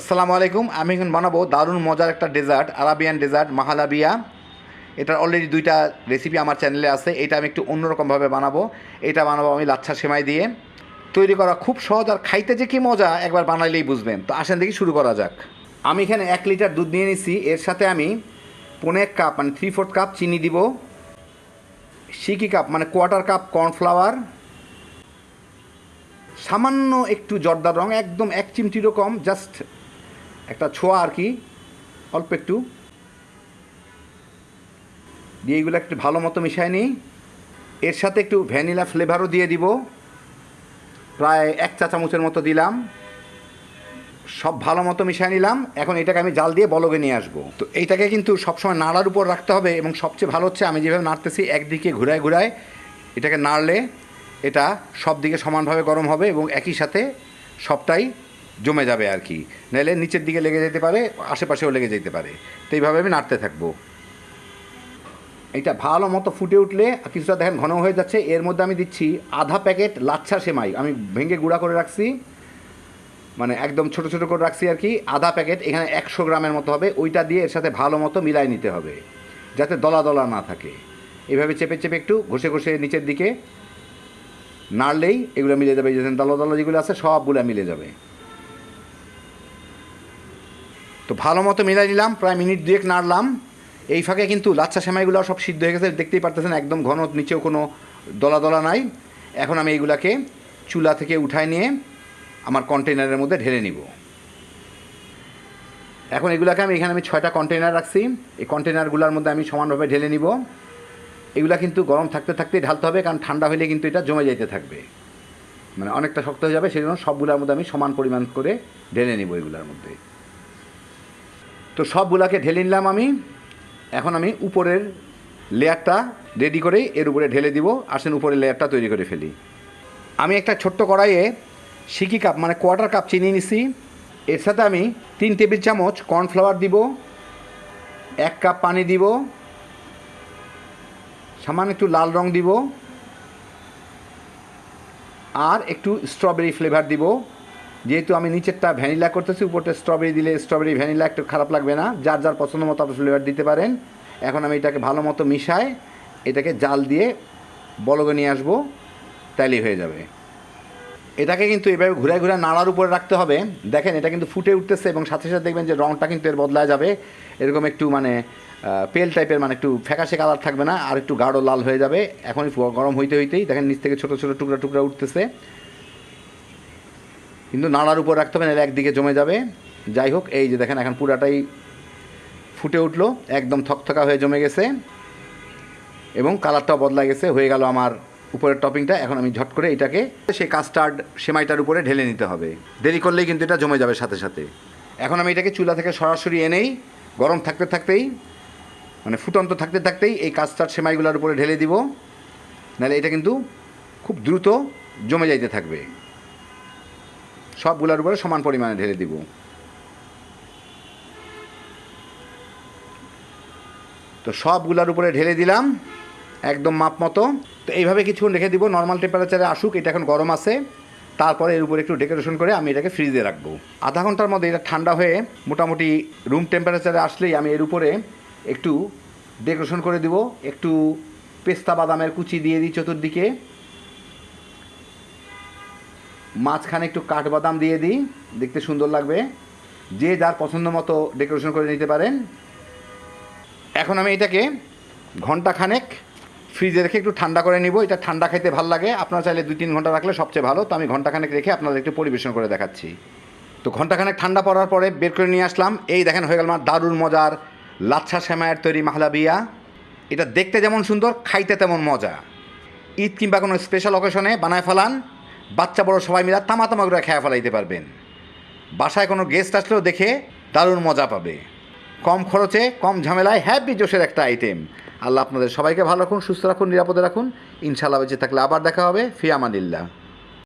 আসসালামু আলাইকুম। আমি এখন বানাবো দারুণ মজার একটা ডেজার্ট আরাবিয়ান ডেজার্ট মাহালাবিয়া এটার অলরেডি দুইটা রেসিপি আমার চ্যানেলে আছে। এটা আমি একটু অন্যরকমভাবে বানাবো। এটা বানাবো আমি লাচ্ছা সেমাই দিয়ে। তৈরি করা খুব সহজ আর খাইতে যে কি মজা, একবার বানাইলেই বুঝবেন। তো আসেন দেখি শুরু করা যাক। আমি এখানে এক লিটার দুধ নিয়ে নিছি। এর সাথে আমি পনেরো কাপ মানে থ্রি ফোর্থ কাপ চিনি দিব। সিকি কাপ মানে কোয়ার্টার কাপ কর্নফ্লাওয়ার সামান্য একটু জর্দার রং, একদম এক চিমটিরও কম জাস্ট একটা ছোঁয়া আর কি, অল্প একটু। দিয়ে এইগুলো একটু ভালো মতো মিশাই নিই। এর সাথে একটু ভ্যানিলা ফ্লেভারও দিয়ে দিব। প্রায় এক চা চামচের মতো দিলাম। সব ভালো মতো মিশিয়ে নিলাম। এখন এটাকে আমি জাল দিয়ে বলগে নিয়ে আসব। তো এইটাকে কিন্তু সবসময় নাড়ার উপর রাখতে হবে এবং সবচেয়ে ভালো হচ্ছে আমি যেভাবে নাড়তেছি একদিকে ঘুরায় ঘুরায় এটাকে নাড়লে এটা সব দিকে সমানভাবে গরম হবে এবং একই সাথে সবটাই জমে যাবে আর কি। নাহলে নিচের দিকে লেগে যেতে পারে, আশেপাশেও লেগে যেতে পারে। তো এইভাবে আমি নাড়তে থাকব। এটা ভালো মতো ফুটে উঠলে কিছুটা দেখেন ঘন হয়ে যাচ্ছে, এর মধ্যে আমি দিচ্ছি আধা প্যাকেট লাচ্ছা সেমাই। আমি ভেঙে গুঁড়া করে রাখছি। মানে একদম ছোট ছোট করে রাখছি আর কি। আধা প্যাকেট, এখানে একশো গ্রামের মতো হবে। ওইটা দিয়ে এর সাথে ভালো মতো মিলাই নিতে হবে, যাতে দলা দলা না থাকে। এভাবে চেপে চেপে একটু ঘষে ঘষে নিচের দিকে নাড়লেই এগুলো মিলে যাবে। যেখানে দলা দলা যেগুলো আছে, সবগুলো মিলে যাবে। তো ভালো মতো মিলাই নিলাম, প্রায় মিনিট দুয়েক নাড়লাম। এই ফাঁকে কিন্তু লাচ্ছা সেমাইগুলো সব সিদ্ধ হয়ে গেছে, দেখতেই পারতেছেন একদম ঘন, নিচেও কোনো দলা দলা নাই। এখন আমি এইগুলাকে চুলা থেকে উঠায় নিয়ে আমার কন্টেনারের মধ্যে ঢেলে নিব। এখন এগুলাকে আমি এখানে আমি ছয়টা কন্টেনার রাখছি। এই কন্টেনারগুলোর মধ্যে আমি সমানভাবে ঢেলে নিব। এগুলা কিন্তু গরম থাকতে থাকতেই ঢালতে হবে, কারণ ঠান্ডা হলে কিন্তু এটা জমে যেতে থাকবে। মানে অনেকটা শক্ত হয়ে যাবে সেই জন্য সবগুলোর মধ্যে আমি সমান পরিমাণ করে ঢেলে নিব এগুলোর মধ্যে। তো সবগুলাকে ঢেলে নিলাম আমি। এখন আমি উপরের লেয়ারটা রেডি করে এর উপরে ঢেলে দিব। আসেন উপরের লেয়ারটা তৈরি করে ফেলি। আমি একটা ছোট্ট কড়াইয়ে সিকি কাপ মানে কোয়ার্টার কাপ চিনি নিছি। এর সাথে আমি তিন টেবিল চামচ কর্নফ্লাওয়ার দিব, এক কাপ পানি দিব, সামান্য একটু লাল রং দিব, আর একটু স্ট্রবেরি ফ্লেভার দিব। যেহেতু আমি নিচেরটা ভ্যানিলা করতেছি, উপরটা স্ট্রবেরি দিলে স্ট্রবেরি ভ্যানিলা একটু খারাপ লাগবে না। যার যার পছন্দ মতো আপনি ফ্লেভার দিতে পারেন। এখন আমি এটাকে ভালো মতো মিশায় এটাকে জাল দিয়ে বলগে নিয়ে আসব, তাইলেই হয়ে যাবে। এটাকে কিন্তু এভাবে ঘুরে ঘুরে নাড়ার উপরে রাখতে হবে। দেখেন, এটা কিন্তু ফুটে উঠতেছে এবং সাথে সাথে দেখবেন যে রঙটা কিন্তু এর বদলায় যাবে। এরকম একটু মানে পেল টাইপের মানে একটু ফ্যাকাশে কালার থাকবে না, আর একটু গাঢ় লাল হয়ে যাবে। এখনই গরম হইতে হইতেই দেখেন নিচ থেকে ছোটো ছোটো টুকরা টুকরা উঠতেছে। কিন্তু নাড়ার উপর রাখতে হবে, নাহলে একদিকে জমে যাবে। যাই হোক, এই যে দেখেন, এখন পুরাটাই ফুটে উঠল, একদম থকথকা হয়ে জমে গেছে। এবং কালারটাও বদলা গেছে, হয়ে গেল আমার উপরের টপিংটা। এখন আমি ঝট করে এটাকে, সেই কাস্টার্ড সেমাইটার উপরে ঢেলে নিতে হবে। দেরি করলেই কিন্তু এটা জমে যাবে সাথে সাথে। এখন আমি এটাকে চুলা থেকে সরাসরি এনেই, গরম থাকতে থাকতেই মানে ফুটন্ত থাকতে থাকতেই এই কাস্টার্ড সেমাইগুলোর উপরে ঢেলে দিব। নাহলে এটা কিন্তু খুব দ্রুত জমে যাইতে থাকবে। সবগুলোর উপরে সমান পরিমাণে ঢেলে দিব। তো সবগুলোর উপরে ঢেলে দিলাম, একদম মাপ মতো। তো এইভাবে কিছুক্ষণ রেখে দিব নর্মাল টেম্পারেচারে আসুক, এটা এখন গরম আছে। তারপরে এর উপরে একটু ডেকোরেশন করে আমি এটাকে ফ্রিজে রাখব। আধা ঘণ্টার মধ্যে এটা ঠান্ডা হয়ে মোটামুটি রুম টেম্পারেচারে আসলেই আমি এর উপরে একটু ডেকোরেশন করে দিব। একটু পেস্তা বাদামের কুচি দিয়ে দিই চতুর্দিকে। মাঝখানে একটু কাঠবাদাম দিয়ে দিই, দেখতে সুন্দর লাগবে। যে যার পছন্দ মতো ডেকোরেশন করে নিতে পারেন। এখন আমি এটাকে ঘণ্টা খানেক ফ্রিজে রেখে একটু ঠান্ডা করে নিব। এটা ঠান্ডা খাইতে ভালো লাগে। আপনারা চাইলে দুই তিন ঘণ্টা রাখলে সবচেয়ে ভালো। তো আমি ঘণ্টা খানেক রেখে আপনাদের একটু পরিবেশন করে দেখাচ্ছি। তো ঘণ্টা খানেক ঠান্ডা পড়ার পরে বের করে নিয়ে আসলাম। এই দেখেন হয়ে গেল আমার দারুণ মজার লাচ্ছা শ্যামায়ের তৈরি মাহলাবিয়া এটা দেখতে যেমন সুন্দর, খাইতে তেমন মজা। ঈদ কিংবা কোনো স্পেশাল অকেশনে বানায় ফেলান। বাচ্চা বড় সবাই মিলে তামা তামা করে খেয়ে ফেলাইতে পারবেন। বাসায় কোনো গেস্ট আসলেও দেখে দারুণ মজা পাবে। কম খরচে, কম ঝামেলায় হ্যাপি জোশের একটা আইটেম আল্লাহ আপনাদের সবাইকে ভালো রাখুন, সুস্থ রাখুন, নিরাপদে রাখুন। ইনশাআল্লাহ বেঁচে থাকলে আবার দেখা হবে। ফিয়ামানিল্লাহ।